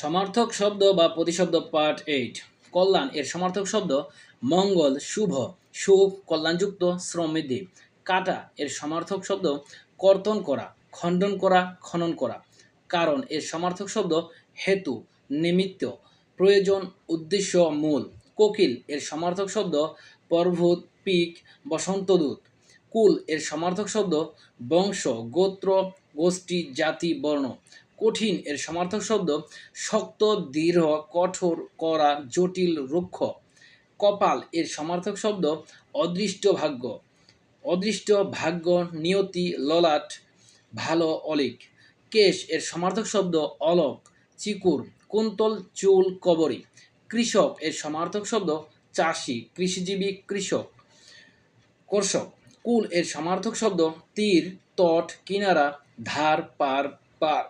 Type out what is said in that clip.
সমার্থক শব্দ বা প্রতিশব্দ পার্ট এইট। কল্যাণ, এর সমার্থক শব্দ মঙ্গল, শুভ, সুখ, কল্যাণযুক্ত সমৃদ্ধি কাটা, এর সমার্থক শব্দ কর্তন করা, খণ্ডন করা, খনন করা। কারণ, এর সমার্থক শব্দ হেতু, নিমিত্ত, প্রয়োজন, উদ্দেশ্য, মূল। কোকিল, এর সমার্থক শব্দ পর্বত, পিক বসন্তদূত কুল এর সমার্থক শব্দ বংশ, গোত্র, গোষ্ঠী, জাতি, বর্ণ। কঠিন এর সমার্থক শব্দ শক্ত, দৃঢ়, কঠোর করা জটিল, রুক্ষ। কপাল এর সমার্থক শব্দ অদৃষ্ট ভাগ্য। অদৃষ্ট ভাগ্য, নিয়তি, ললাট, ভালো, অলিক। কেশ এর সমার্থক শব্দ অলক, চিকুর, কুন্তল, চুল, কবরী। কৃষক এর সমার্থক শব্দ চাষি, কৃষিজীবী, কৃষক। কর্ষক কুল এর সমার্থক শব্দ তীর তট কিনারা ধার পার পার।